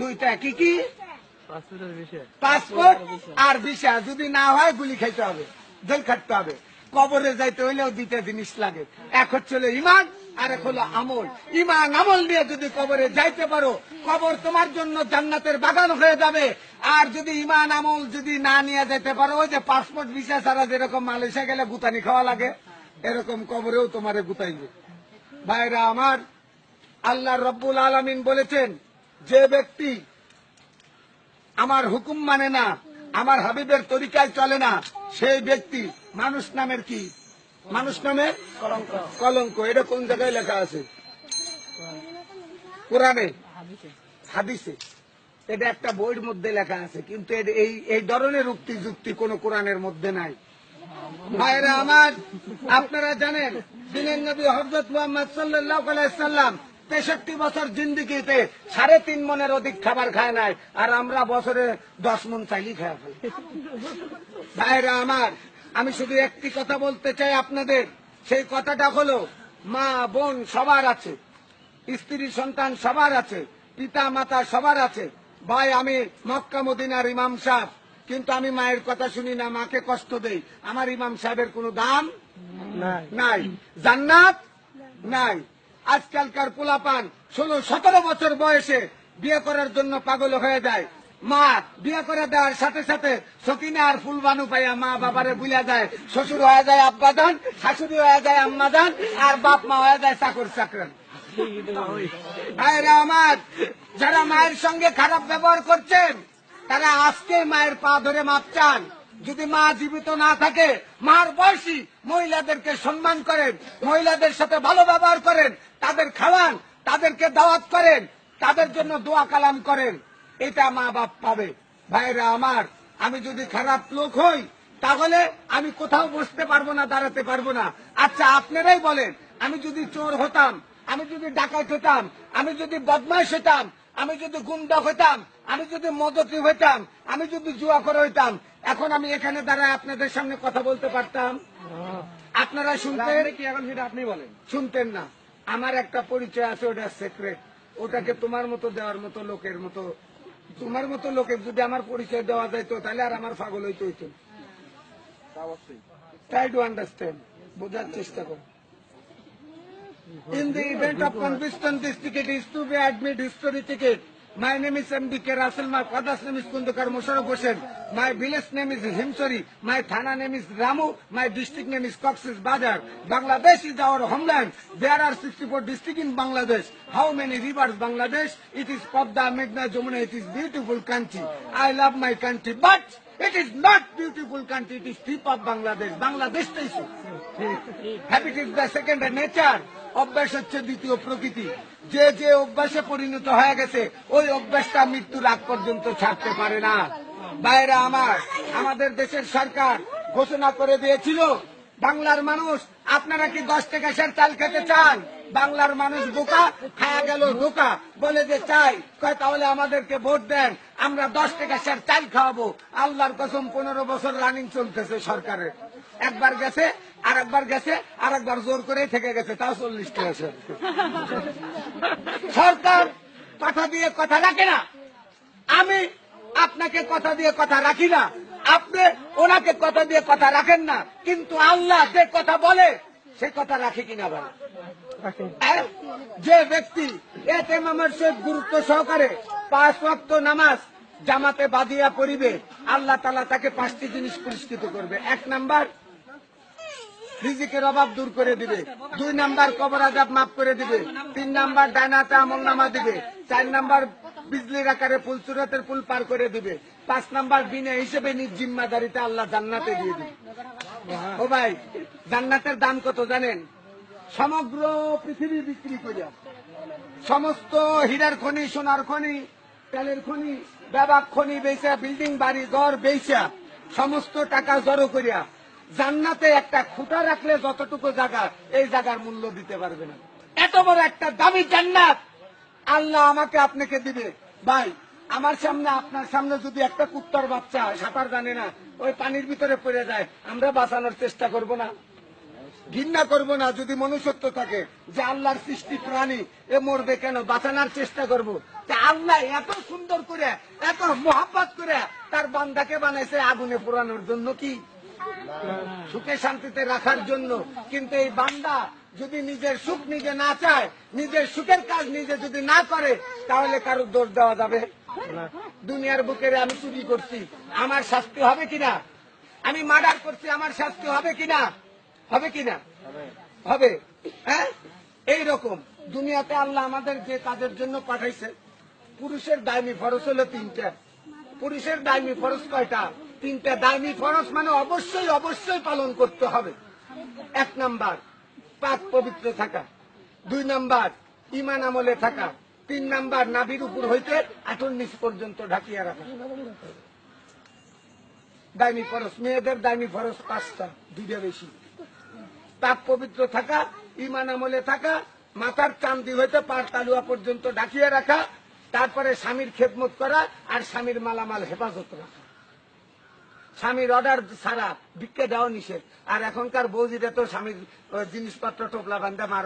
দুইটা কি কি? পাসপোর্ট আর ভিসা যদি না হয় গুলি খাইতে হবে জেল খাটতে হবে। কবরে যাইতে হইলেও দুইটা জিনিস লাগে। এক হচ্ছে হলো ইমান আর এক হলো আমল। ইমান আমল দিয়ে যদি কবরে যাইতে পারো কবর তোমার জন্য জান্নাতের বাগান হয়ে যাবে। আর যদি ইমান আমল যদি না নিয়ে যেতে পারো ওই যে পাসপোর্ট ভিসা ছাড়া যেরকম মালয়েশিয়া গেলে গুতানি খাওয়া লাগে এরকম কবরেও তোমারে গুতাইবে। ভাইরা আমার আল্লাহ রব্বুল আলমিন বলেছেন যে ব্যক্তি আমার হুকুম মানে না, আমার হাবিবের তরিকায় চলে না, সেই ব্যক্তি মানুষ নামের কি? মানুষ কলঙ্ক। কলঙ্ক, এটা কোন জায়গায় লেখা আছে? কোরআনে? হাদিসে। এটা একটা বইয়ের মধ্যে লেখা আছে, কিন্তু এই এই ধরনের উক্তি যুক্তি কোন কোরআনের মধ্যে নাই। ভাইরা আমার, আপনারা জানেন, দিনের নবী হজরত মোহাম্মদ সাল্লাহ সাল্লাম তেষট্টি বছর জিন্দিগিতে সাড়ে তিন মনের অধিক খাবার খায় নাই আর আমরা বছরে দশ মন চাইলি খায় ফেলি। ভাইরা আমার আমি শুধু একটি কথা বলতে চাই আপনাদের। সেই কথাটা হলো মা বোন সবার আছে স্ত্রী সন্তান সবার আছে পিতা মাতা সবার আছে। ভাই আমি মক্কা মদিনার ইমাম সাহেব কিন্তু আমি মায়ের কথা শুনি না মাকে কষ্ট দেই। আমার ইমাম সাহেবের কোনো দাম নাই। জান্নাত নাই। আজকালকার পোলাপান ষোলো, সতেরো বছর বয়সে বিয়ে করার জন্য পাগল হয়ে যায়। মা, বিয়ে করে দেওয়ার সাথে সাথে সকিনা আর ফুলবানু পাইয়া মা বাবারে বুঝা যায়। শ্বশুর হয়ে যায় আব্বাদান শাশুড়ি হয়ে যায় আম্মাদান আর বাপ মা হয়ে যায় চাকর চাকরান। ভাইরা আমার যারা মায়ের সঙ্গে খারাপ ব্যবহার করছেন, তারা আজকে মায়ের পা ধরে মাপ চান। যদি মা জীবিত না থাকে, মার বয়সী মহিলাদেরকে সম্মান করেন, মহিলাদের সাথে ভালো ব্যবহার করেন, তাদের খাওয়ান, তাদেরকে দাওয়াত করেন, তাদের জন্য দোয়া কালাম করেন, এটা মা বাপ পাবে। ভাইরা আমার, আমি যদি খারাপ লোক হই, তাহলে আমি কোথাও বসতে পারব না, দাঁড়াতে পারব না। আচ্ছা আপনারাই বলেন, আমি যদি চোর হতাম, আমি যদি ডাকাত হতাম, আমি যদি বদমাইশ হতাম আমি যদি গুন্ডা হইতাম আমি যদি মদতি হইতাম আমি যদি জুয়া করে হইতাম এখন আমি এখানে দাঁড়ায় আপনাদের সামনে কথা বলতে পারতাম। আপনারা শুনতেন কি এখন সেটা আপনি বলেন। শুনতেন না। আমার একটা পরিচয় আছে ওটা সিক্রেট ওটাকে তোমার মতো দেওয়ার মতো লোকের মতো তোমার মতো লোকের যদি আমার পরিচয় দেওয়া যাইতো তাহলে আর আমার পাগল হইতে হইতো ট্রাই টু আন্ডারস্ট্যান্ড বোঝার চেষ্টা করো In the event of conviction, this ticket is to be admit history ticket. My name is M.D.K. Russell. My father's name is Kundukar Musharraf Hossain. My village name is Himsori. My thana name is Ramu. My district name is Cox's Bazar. Bangladesh is our homeland. There are 64 districts in Bangladesh. How many rivers Bangladesh? It is Padda, Meghna, Jamuna. It is beautiful country. I love my country. But it is not beautiful country. It is tip of Bangladesh. Bangladesh is habit is the second nature অভ্যাস হচ্ছে দ্বিতীয় প্রকৃতি। যে যে অভ্যাসে পরিণত হয়ে গেছে, ওই অভ্যাসটা মৃত্যুর আগ পর্যন্ত ছাড়তে পারে না। বাইরে আমার, আমাদের দেশের সরকার ঘোষণা করে দিয়েছিল, বাংলার মানুষ, আপনারা কি দশ টাকা সের চাল খেতে চান? বাংলার মানুষ বোকা, খায়া গেল ধোকা বলে যে চাই তাহলে আমাদেরকে ভোট দেন। আমরা দশ টাকা সের চাল খাওয়াবো। আল্লাহর কসম পনেরো বছর রানিং চলতেছে সরকারের। একবার গেছে আর একবার গেছে আর একবার জোর করে থেকে গেছে তাও চল্লিশ টাকা সের। সরকার কথা দিয়ে কথা রাখে না। আমি আপনাকে কথা দিয়ে কথা রাখি না। আপনি ওনাকে কথা দিয়ে কথা রাখেন না। কিন্তু আল্লাহ যে কথা বলে সে কথা রাখে কিনা বলে যে ব্যক্তি এতে মামার সহিত গুরুত্ব সহকারে পাঁচ ওয়াক্ত নামাজ জামাতে বাদিয়া পড়িবে, আল্লাহ তালা তাকে পাঁচটি জিনিস পুরস্কৃত করবে। এক নাম্বার, রিজিকের অভাব দূর করে দিবে। দুই নাম্বার, কবর আজাব মাফ করে দিবে। তিন নাম্বার ডায়নাতে আমল নামা দিবে। চার নাম্বার, বিজলির আকারে ফুল, সুরতের ফুল পার করে দিবে। পাঁচ নাম্বার, বিনা হিসেবে নিজ জিম্মাদারিতে আল্লাহ জান্নাতে দিয়ে দিবে। ও ভাই, জান্নাতের দাম কত জানেন? সমগ্র পৃথিবী বিক্রি করিয়া, সমস্ত হীরার খনি, সোনার খনি তেলের খনি ব্যাবাক খনি বেচা বিল্ডিং বাড়ি, ঘর বেচা সমস্ত টাকা জড়ো করিয়া জান্নাতে একটা খুঁটা রাখলে যতটুকু জায়গা, এই জায়গার মূল্য দিতে পারবে না। এত বড় একটা দামি জান্নাত! আল্লাহ আমাকে আপনাকে দিবে। ভাই, আমার সামনে, আপনার সামনে যদি একটা কুত্তার বাচ্চা, সাঁতার জানে না, ওই পানির ভিতরে পড়ে যায়, আমরা বাঁচানোর চেষ্টা করব না। ঘৃণা করব না যদি মনুষ্যত্ব থাকে যে আল্লাহর সৃষ্টি প্রাণী, এ মরবে কেন? বাঁচানোর চেষ্টা করব। তা আল্লাহ এত সুন্দর করে, এত মোহাব্বত করে তার বান্দাকে বানাইছে আগুনে পোড়ানোর জন্য কি? সুখে শান্তিতে রাখার জন্য। কিন্তু এই বান্দা যদি নিজের সুখ নিজে না চায়, নিজের সুখের কাজ নিজে যদি না করে, তাহলে কারও দোষ দেওয়া যাবে? দুনিয়ার বুকের আমি চুরি করছি। আমার শাস্তি হবে কিনা? আমি মার্ডার করছি, আমার শাস্তি হবে কিনা? হবে কিনা হবে। হ্যাঁ? এইরকম। দুনিয়াতে আল্লাহ আমাদের যে কাজের জন্য পাঠাইছে। পুরুষের দায়মি ফরজ হলো তিনটা। পুরুষের দায়মি ফরজ কয়টা? তিনটা। দায়মি ফরজ মানে অবশ্যই অবশ্যই পালন করতে হবে। এক নাম্বার, পাক পবিত্র থাকা। দুই নাম্বার ইমান আমলে থাকা। তিন নাম্বার, নাভির উপর হইতে আঠুর নিচ পর্যন্ত ঢাকিয়া রাখা। দায়মি ফরজ, মেয়েদের দায়মি ফরজ পাঁচটা, দুইটা বেশি। পাক পবিত্র থাকা ইমান আমলে থাকা, মাথার চান্দি হইতে পার তালুয়া পর্যন্ত ডাকিয়ে রাখা, তারপরে স্বামীর খেদমত করা আর স্বামীর মালামাল হেফাজত রাখা। স্বামীর অর্ডার ছাড়া বিক্রে দেওয়া নিষেধ। আর এখনকার বৌদিরা তো স্বামীর জিনিসপত্র টোপলা বান্ধা মার